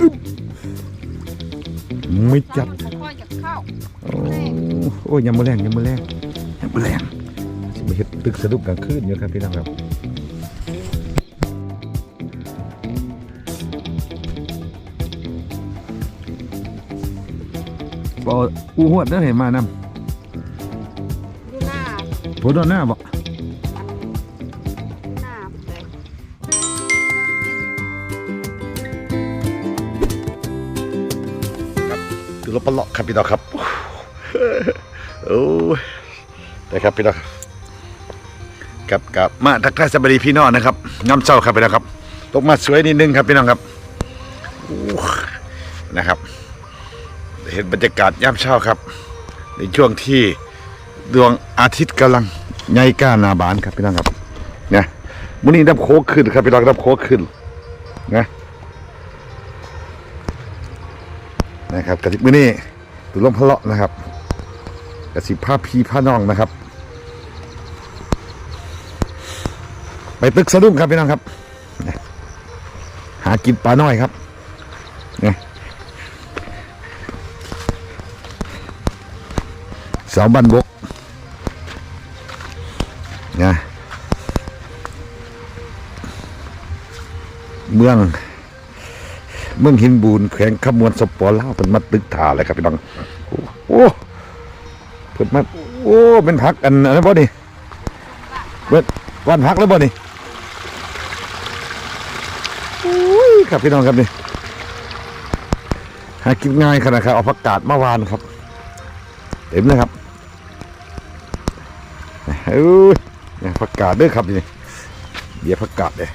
อึ๊บไม่จับมันค่อยจะเข้าโอ้โอ้ยยังมือแรงยังมือแรงยังมือแรงสิมาเฮ็ดตึกสะดุกกลางคืนอยู่ครับพี่น้องครับบออูหวดได้เห็นมานดูหน้าำผัวโดนหน้าบ รถปลาะครับพี่น้องครับโอ้ยนะครับพี่น้องกับกับมาทักทายสวัสดีพี่น้องนะครับย้ำเจ้าครับพี่น้องครับตกมาสวยนิดนึงครับพี่น้องครับโอ้นะครับ เห็นบรรยากาศยามเช้าครับ ในช่วงที่ดวงอาทิตย์กำลังใหญ่ก้านาบานครับพี่น้องครับเนี่ยมื้อนี้ดับโคกขึ้นครับพี่น้องดับโคกขึ้นนะ นะครับกระติบมือนี้ตุลมพะเลาะนะครับกระสิผ้าพีผ้านองนะครับ ไปตึกสะดุ้งครับพี่น้องครับ หากินปลาน้อยครับเนี่ยเสาบันบกนะเมือง เมืองหินบูนแขวงขมวนสปอลาเป็นมาตึกถาเลยครับพี่น้องโอ้เพิ่นมาโอ้เป็นพักอันอันนั้นบ่นี่เบิดวันพักแล้วบ่นี่โอ้ยครับพี่น้องครับนี่หากินง่ายขนาดครับเอาผักกาดมาวานครับ เต็มเลยครับเอ้ยเนี่ยผักกาดเด้วยครับนี่เดี๋ยวผักกาดเลย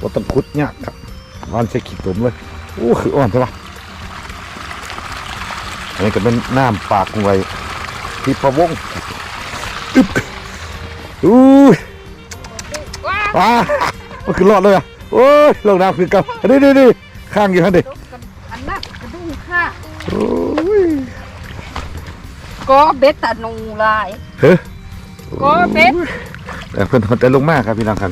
ว่าต้องคุดยากครับ วานใส่ขี้ตุ่มเลยโอ้คืออ่อนใช่ปะอันนี้ก็เป็นน้ำปากไว้ที่ประวงอึ๊บอู้ยว้าว้ามันคือรอดเลยอะโอ้ยลงน้ำคือเกับนี่นี่นี่ข้างอยู่ฮะดิดกกันอันนั้นกระดุมค่ะโอ้ยก็เบ็ดตะนูลายเฮ้ยก็เบ็ดแต่เพิ่นเพิ่นแต่ลงมากครับพี่น้องครับ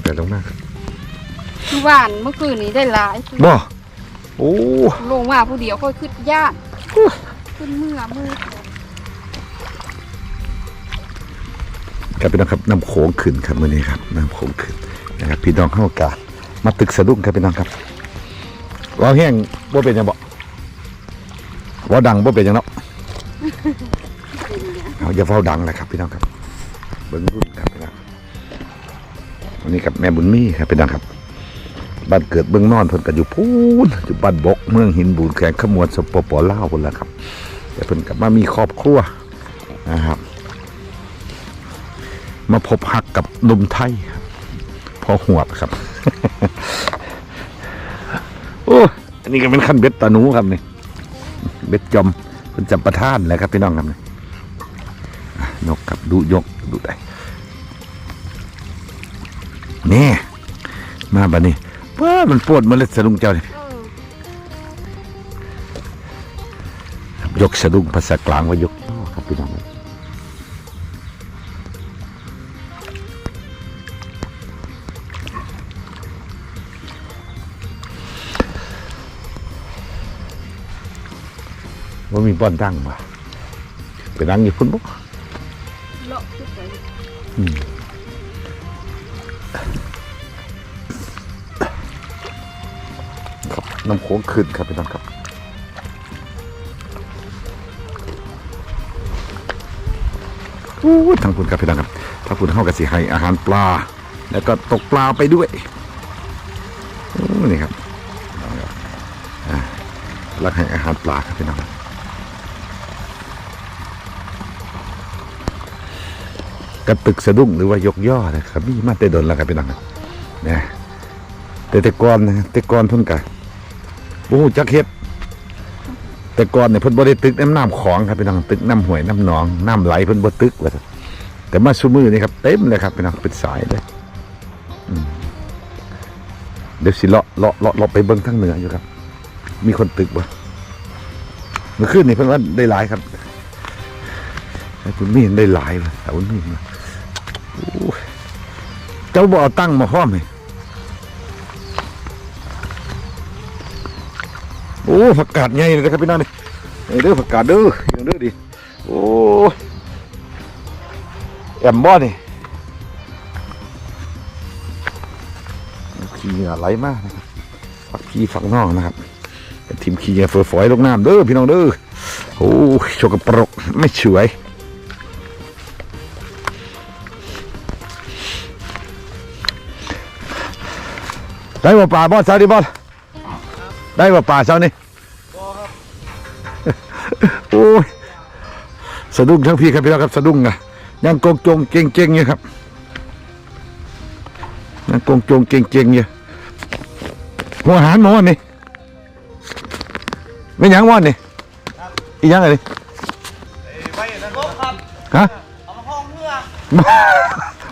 งแต่ลงมากครับคือหวานเมื่อคืนนี้ได้หลายบ่โอ้ลงมาผู้เดียวค่อยขึ้นญาติขึ้นเมื่อมือครับพี่น้องครับน้ำโขงขึ้นครับมื้อนี้ครับน้ำโขงขึ้นนะครับพี่น้องเข้าโอกาสมาตึกสะดุ้งครับพี่น้องครับว่าแห้งบ่เป็นหยังบ่ว่าดังบ่เป็นหยังเนาะเอาอย่าเฝ้าดังนะครับพี่น้องครับเบิ่งรุ่นครับพี่น้อง วันนี้กับแม่บุญมีครับพี่น้องครับ บ้านเกิดเบื้องนอนเพิ่นก็อยู่พูนอยู่บ้านบกเมืองหินบูนแขงขมวนสปปลาวพุ่นละครับ แต่เพิ่นกลับมามีครอบครัวนะครับ มาพบหักกับนุ่มไทยพอหวครับ โอ้อันนี้ก็เป็นขั้นเบ็ดตาหนูครับนี่เบ็ดจอมเพิ่นจำประท่านแหละครับพี่น้องครับนี่นกกับดูยกดูได้ นี่ มาบัดนี้ว้ามันปวดมันเลยสะดุ้งเจ้านี่ครับยกสะดุ้งภาษากลางว่ายกย่อครับพี่น้องครับว่ามีบ่อนดังว่ะไปนั่งอยู่พุ่นบ่เลาะขึ้นไปครั น้ำโขงขึ้นครับพี่น้องครับอู้ยทางคุณครับพี่น้องครับทางคุณเข้ากับสีให้อาหารปลา แล้วก็ตกปลาไปด้วยนี่ครับอ่าแล้วให้อาหารปลาครับพี่น้องครับกระตึกสะดุ้งหรือว่ายกย่อนะครับมีมาแต่ดนแล้วครับพี่น้องครับนี่ยแต่แต่ก่อนนะแต่ก่อนเพิ่นกะ บ่ฮู้จักเฮ็ด แต่ก่อนเนี่ยเพิ่นบ่ได้ตึกน้ำน้ำของครับพี่น้องตึกน้ำห้วยน้ำหนองน้ำไหลเพิ่นบ่ตึกว่าแต่มาซุมือนี้ครับเต็มเลยครับพี่น้องเป็นสายเลยเดี๋ยวสิเลาะเลาะเลาะเลาะไปเบิ่งทางเหนืออยู่ครับ มีคนตึกบ่เมื่อคืนนี่เพิ่นว่าได้หลายครับแต่คุณมีได้หลายว่ะแต่คุณมีมาโอ้ยเจ้าบ่อตั้งมาพร้อมเลย โอ้ผักกาดใหญ่เลยนะครับพี่น้องนี่เด้อผักกาดเด้อยังเด้อดิโอ้แอมบ่นี่ขี้เหงื่อไหลมากนะครับฝักพีฝักนองนะครับทีมขี้เหงื่อเฟื่อฝอยลงน้ำเด้อพี่น้องเด้อโอ้โชกกระปรกไม่สวยได้บ่ป่าบ่เช้าดิบ่ ได้บ่ป่าเช้านี่โอ้ยสะดุ้งทั้งพี่ครับพี่น้องครับสะดุ้งอะยังกงจงเก่งเก่งๆอยู่ครับยังกงจงเก่งเก่งๆอยู่หัวอาหารหมอนี่ไม่หยังวอนนี่อีหยังอะไรไปนะครับฮะเอามาห้องเพื่อ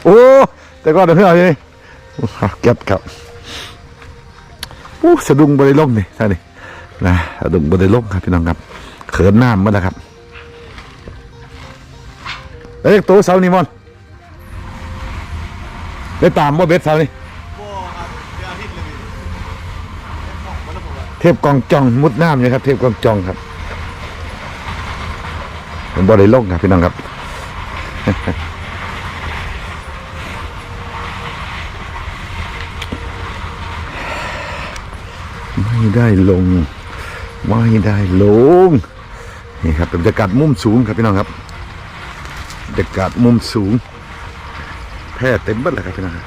โอ้แต่ก็เดี๋ยวเพื่อนเอาอยู่นี่เก็บครับโอ้สะดุ้งบริล่มนี่ท่านนี่นะสะดุ้งบริล่มครับพี่น้องครับเขินน้ำมาแล้วครับเอ้ยตัวเสานี่มอนได้ตามว่าเบ็ดเสานี่เดือนอาทิตย์เทพกองจองมุดน้ำเนี่ยครับ เทพกองจองครับเป็นบริล่มครับพี่น้องครับ ไม่ได้ลง ไม่ได้ลง นี่ครับบรรยากาศมุมสูงครับพี่น้องครับบรรยากาศมุมสูง แพร่เต็มหมดเลยครับพี่น้องครับ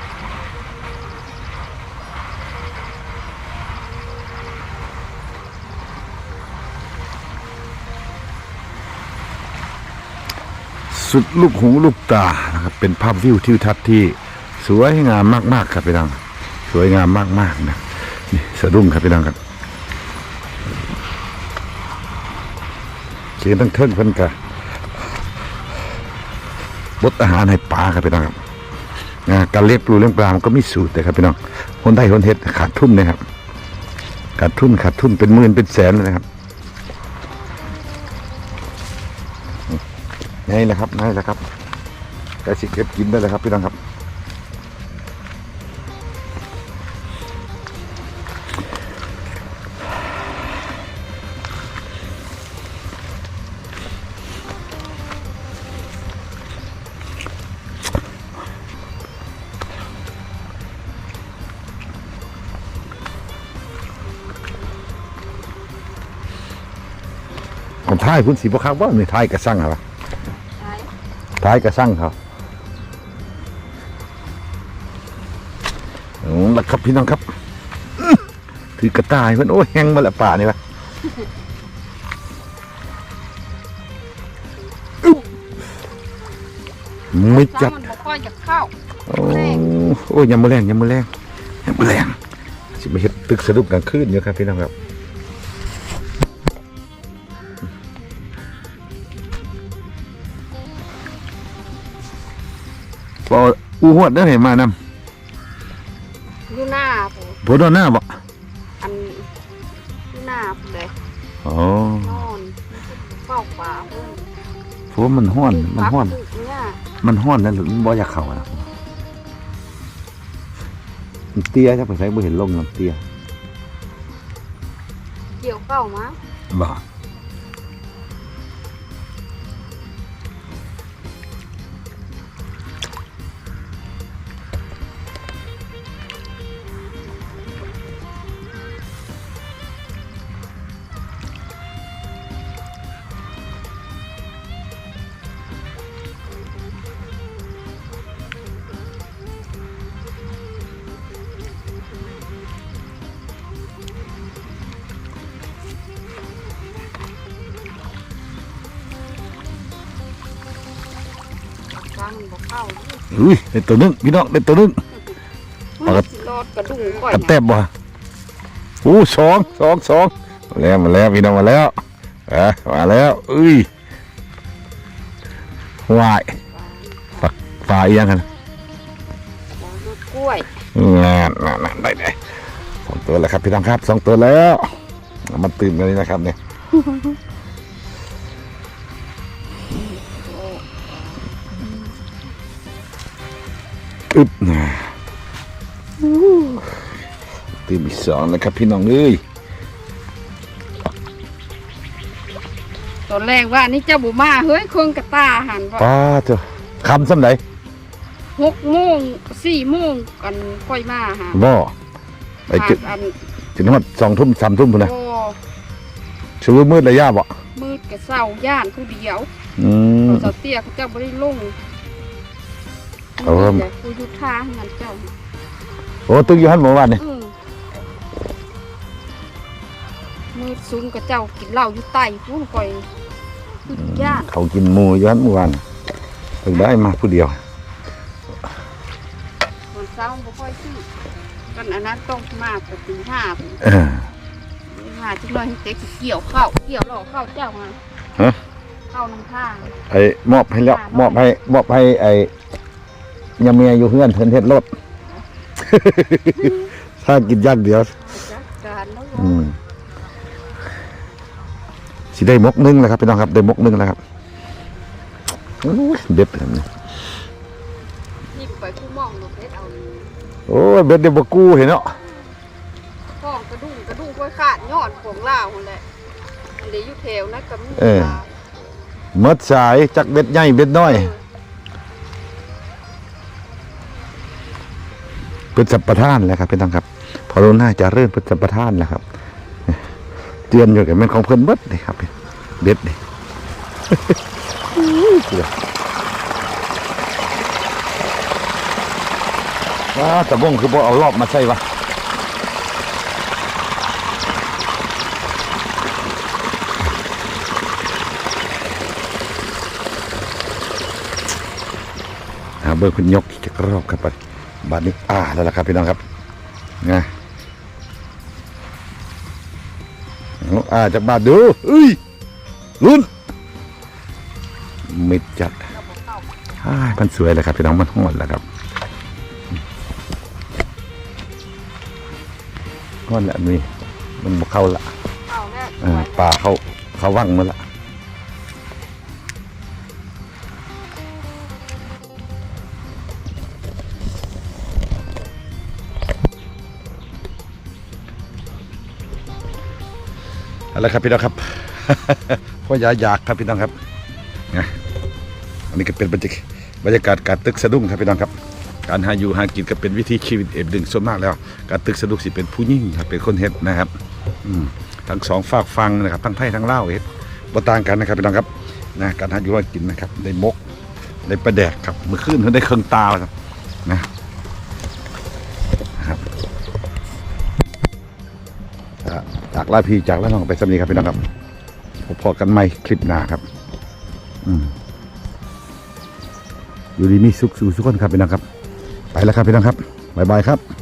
สุดลูกหูลูกตานะครับเป็นภาพวิวทิวทัศน์ที่สวยงามมากๆครับพี่น้องสวยงามมากๆนะนี่ สะดุ้งครับพี่น้องครับเสียงตั้งเทิงเพิ่นกะบดอาหารให้ปลาครับพี่น้องครับการเลี้ยงปลูเลี้ยงปลามันก็มีสูตรแต่ครับพี่น้องคนไทยคนเฮ็ดขาดทุนนะครับ ขาดทุนขาดทุนเป็นหมื่นเป็นแสนเลยนะครับนี่แหละครับนี่แหละครับกระสิเก็บกินได้เลยครับพี่น้องครับ ท้ายคุณสีบครับว่าในท้ายกระสั่งเหรอใช่ท้ายกระสั่งเขาอืมแล้วครับพี่น้องครับอื้อถือกระต่ายเพื่อนโอ้ยแห้งมาละป่านี่วะอึ๊บไม่จับมันบ่ค่อยจะเข้าโอ้โอ้ยยำมือแรงยำมือแรงยำมือแรงสิมาเฮ็ดตึกสะดุกกลางคืนอยู่ครับพี่น้องครับ พออูหวดได้เห็นมานำอยู่หน้าผมพอโดนหน้าบ่อันอยู่หน้าผมเลยอ๋อนอนเฝ้าป่าเพิ่นเพราะว่ามันห้อนมันห้อนพักอยู่เนี่ยมันห้อนนั่นหรือมันบ่อยากเข้านะมันเตี้ยจักไปใส่บ่เห็นลงมันเตี้ยเกี่ยวเข้ามาบ่ อุ้ยได้ตัวหนึงพี่น้องได้ตัวหนึงมันสิรอดกระดุงก่อยกระนะแตบบ่โอ้สองสองสองมาแล้วมาแล้วพี่น้องมาแล้วอะมาแล้วอุ้ยวายฝาฝาอีกอยังกันบ่รถกล้วยงานนั่นนั่นได้ได้สองตัวแล้วครับพี่น้องครับสองตัวแล้ว มันตื่นกันเลยนะครับเนี่ย อึบนะตื่นอีกสองแล้วครับพี่น้องเอ้ยตอนแรกว่านี่เจ้าบุมาเฮ้ยเครื่องกระตาหันว่าป้าเจ้าคำซ้ำไหนหกโมงสี่โมงกันค่อยมาหาบ่ไปจุดหาอันจุดน้ำมันสองทุ่มสามทุ่มพุ่นนะโอ้ชูมืดระยะบ่มืดกับเศร้าย่านผู้เดียวอืมเสาเตี้ยเขาเจ้าบริลงเอา ครับแต่กูอยู่ท่าให้งันเจ้าโอ้ตึกอยู่หันเมื่อวานนี่อืมมืดซุ้มกับเจ้ากินเหล้าอยู่ใต้ผู้คอยขึ้นย่านเขากินหมูอยู่หันเมื่อวานตึกได้มาผู้เดียวตอนเช้าบ่ค่อยซื้อกันอันนั้นต้องมาแต่ตีห้าพุ่นเออตีห้าจังเลยเต็กเกี่ยวข้าวเกี่ยวหล่อข้าวเจ้ามาฮะข้าน้ำท่าไอ้มอบให้แล้วมอบให้มอบให้ไอ้ ยาเมียอยู่เพื่อนเพิ่นเฮ็ดรถ ถ้ากินอย่างเดียวจัดการแล้วอืมสิได้มกหนึงแล้วครับพี่น้องครับได้มกหนึงแล้วครับโอ้ยเด็ดเลยนี่นี่ไปคู่มองลูกเพชรเอาโอ้ยเบ็ดเดี๋ยวบ่กู้เห็นเนาะท้องกระดุ้งกระดุ้งค่อยขาดยอดของลาวนั่นแหละอันเดี๋ยวอยู่แถวนะกับมีเออเมดสายจักเบ็ดใหญ่เบ็ดน้อย เป็นสัมปทานแหล้วครับพี่น้องครับ พอรู้น่าจะเริ่มเป็นสัมปทานแล้วครับเตือนอยู่กับแม่นของเพิ่นเบิดเลยครับเบ็ดนี่ว้าตะบงคือบ่เอารอบมาใช่ปะอ่าเบิร์คุณยกอีกจักรอบครับไป บาดนี้อ่าแล้วล่ะครับพี่น้องครับนะเอาอ่าจากบาดดูเอ้ยลุ้นมิดจัดเราบอกเข้าอ้ายมันสวยเลยครับพี่น้องมันหอดแล้วครับหอดแล้วนี่มันบกเข้าละเข้าแล้วเออปลาเข้าเข้าว่างมาละ อาละครับพี่น้องครับพ่อยาอยากครับพี่น้องครับนะอันนี้ก็เป็นบรรยากาศบรรยากาศการตึกสะดุ้งครับพี่น้องครับ การหาอยู่หากินก็เป็นวิธีชีวิตเอ็มดึงส่วนมากแล้ว การตึกสะดุ้งสิเป็นผู้ยิ่งครับเป็นคนเฮ็ดนะครับอืทั้งสองฝากฟังนะครับทั้งไทยทั้งเลาเฮ็ดบ่ต่างกันนะครับพี่น้องครับนะการหาอยู่หากินนะครับได้มกได้ประแดกครับเมื่อคืนเขาได้เครื่องตาครับนะากลาพีจากลาน้องไปสำนีครับพี่น้องครับพบกันใหม่คลิปหน้าครับอืมอยู่ดีมีสุขสู่สุขคนครับพี่น้องครับ ไปแล้วครับพี่น้องครับบ๊ายบายครับ